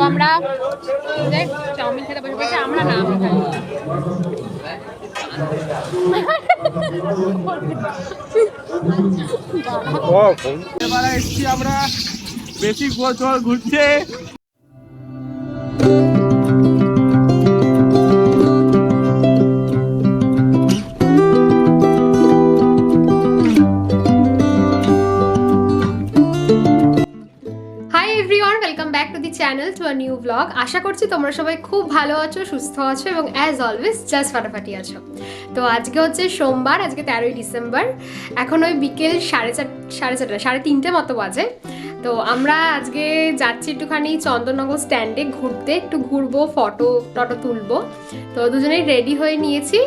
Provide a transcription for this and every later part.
তো আমরা চাউমিন খেতে বসে পড়েছি আমরা না আমি এসছি আমরা বেশি বছর ঘুরছে channel to a new vlog আশা করছি তোমরা সবাই খুব ভালো আছো, সুস্থ আছো এবং অ্যাজ অলওয়েজ জাস্ট ফাটাফাটি আছো। তো আজকে হচ্ছে সোমবার, আজকে তেরোই ডিসেম্বর। এখন ওই বিকেল সাড়ে চার সাড়ে চারটা, সাড়ে তিনটে মতো বাজে। তো আমরা আজকে যাচ্ছি একটুখানি চন্দননগর স্ট্যান্ডে ঘুরতে, একটু ঘুরবো, ফটো, টটো তুলবো। তো দুজনেই রেডি হয়ে নিয়েছি।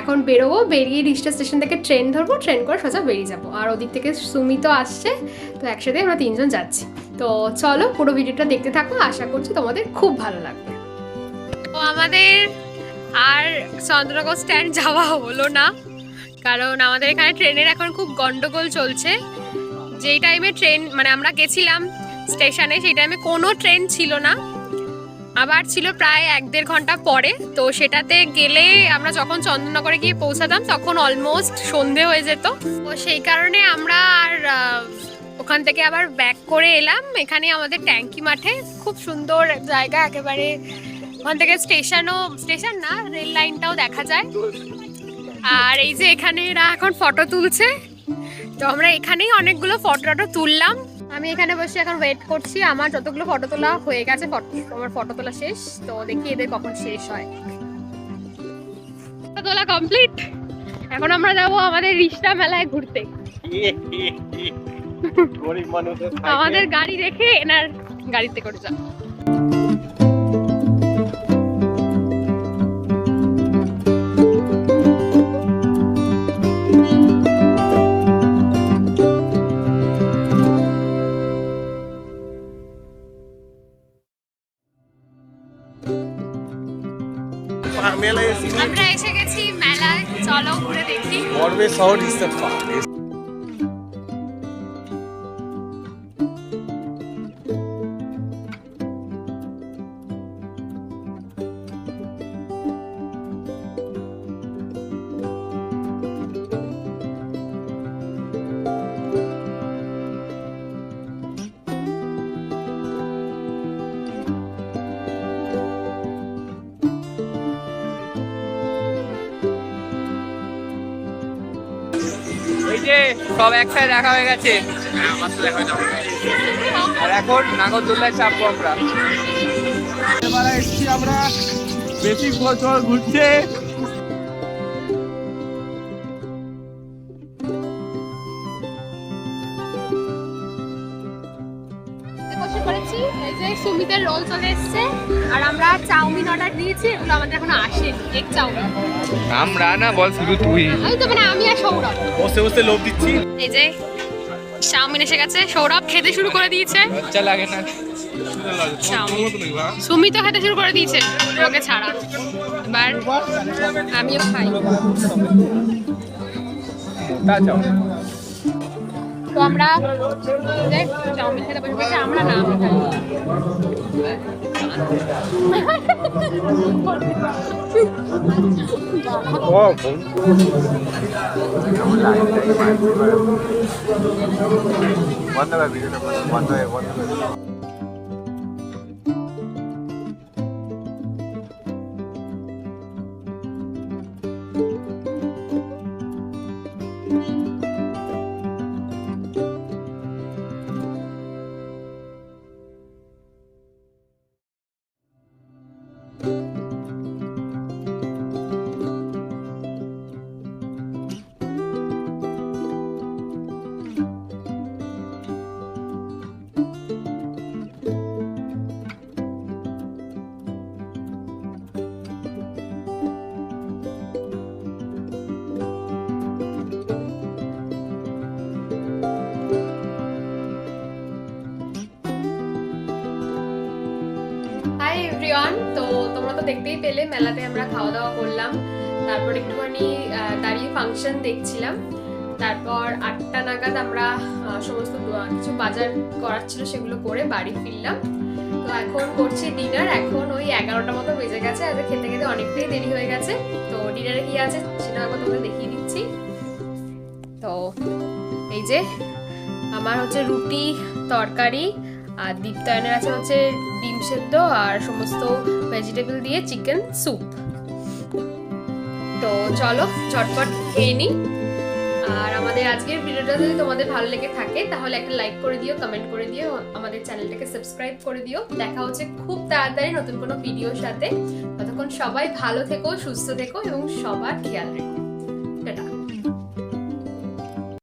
এখন বেরোবো, বেরিয়ে রিস্টা স্টেশন থেকে ট্রেন ধরবো, ট্রেন করে সোজা বেরিয়ে যাব। আর ওদিক থেকে সুমিতও আসছে, তো একসাথে আমরা তিনজন যাচ্ছি। তো চলো পুরো ভিডিওটা দেখতে থাকো, আশা করছি তোমাদের খুব ভালো লাগবে। তো আমাদের আর চন্দ্রনগর স্ট্যান্ড যাওয়া হলো না, কারণ আমাদের এখানে ট্রেনের এখন খুব গন্ডগোল চলছে। যেই টাইমে ট্রেন মানে আমরা গেছিলাম স্টেশনে সেই টাইমে কোনো ট্রেন ছিল না। আবার ছিল প্রায় এক দেড় ঘণ্টা পরে। তো সেটাতে গেলে আমরা যখন চন্দননগরে গিয়ে পৌঁছাতাম, তখন অলমোস্ট সন্ধে হয়ে যেত। তো সেই কারণে আমরা আর ওখান থেকে আবার ব্যাক করে এলাম। এখানে আমাদের ট্যাঙ্কি মাঠে, খুব সুন্দর জায়গা একেবারে। ওখান থেকে স্টেশনও স্টেশন না রেল লাইনটাও দেখা যায়। আর এই যে এখানে এরা এখন ফটো তুলছে তো আমরা এখানেই অনেকগুলো ফটো টটো তুললাম। আমি এখানে বসে এখন ওয়েট করছি। আমার যতগুলো ফটো তোলা হয়ে গেছে ফটো আমার ফটো তোলা শেষ। তো দেখি এদের কখন শেষ হয়। ফটো তোলা কমপ্লিট এখন আমরা যাব আমাদের রিষ্টা মেলায় ঘুরতে। আমাদের গাড়ি রেখে এনার গাড়িতে করে যাব মেলায় এসছি আমরা এসে গেছি মেলায় চলো ঘুরে দেখি গর্বের শহর ইস্তফা যে সব একসাথে দেখা হয়ে গেছে। আর এখন নাগরদোল্লায় চাপবো আমরা। এসছি আমরা বেশি বছর ঘুরছে বসে এই যে সুমিতের রোল চলে এসেছে। আর আমরা চাউমিন অর্ডার দিয়েছি এগুলো আমাদের এখনও আসেনি এগ চাউমিন। আমরা না বল শুধু তুই। আমি তো মানে আমি আর সৌরভ। বসে বসে লোভ দিচ্ছি। এই যে চাউমিন এসে গেছে সৌরভ খেতে শুরু করে দিয়েছে। লজ্জা লাগে না। সুমিতও খেতে শুরু করে দিয়েছে ওকে ছাড়া। এবার আমিও খাই। তা আমরা চাউমিন খেতে বসে বসে আমরা না বন্ধ খাই। বন্ধ কর বন্ধ হয়ে বন্ধ কর হাই এভরিওয়ান। তো তোমরা তো দেখতেই পেলে, মেলাতে আমরা খাওয়া দাওয়া করলাম। তারপর একটুখানি দাঁড়িয়ে ফাংশন দেখছিলাম। তারপর আটটা নাগাদ আমরা সমস্ত কিছু বাজার করার ছিল সেগুলো করে বাড়ি ফিরলাম। তো এখন করছি ডিনার এখন ওই এগারোটা মতো বেজে গেছে। আজ খেতে খেতে অনেকটাই দেরি হয়ে গেছে। তো ডিনারে কি আছে সেটা একবার তোমাদের দেখিয়ে দিচ্ছি। তো এই যে, আমার হচ্ছে রুটি, তরকারি আর দীপ্তায়নের আছে হচ্ছে ডিম সেদ্ধ আর সমস্ত ভেজিটেবল দিয়ে চিকেন স্যুপ তো চলো ঝটপট খেয়ে নিই আর আমাদের আজকের ভিডিওটা যদি তোমাদের ভালো লেগে থাকে, তাহলে একটা লাইক করে দিও কমেন্ট করে দিও, আমাদের চ্যানেলটাকে সাবস্ক্রাইব করে দিও। দেখা হচ্ছে খুব তাড়াতাড়ি নতুন কোনো ভিডিওর সাথে। ততক্ষণ সবাই ভালো থেকো, সুস্থ থেকো, এবং সবার খেয়াল রেখো।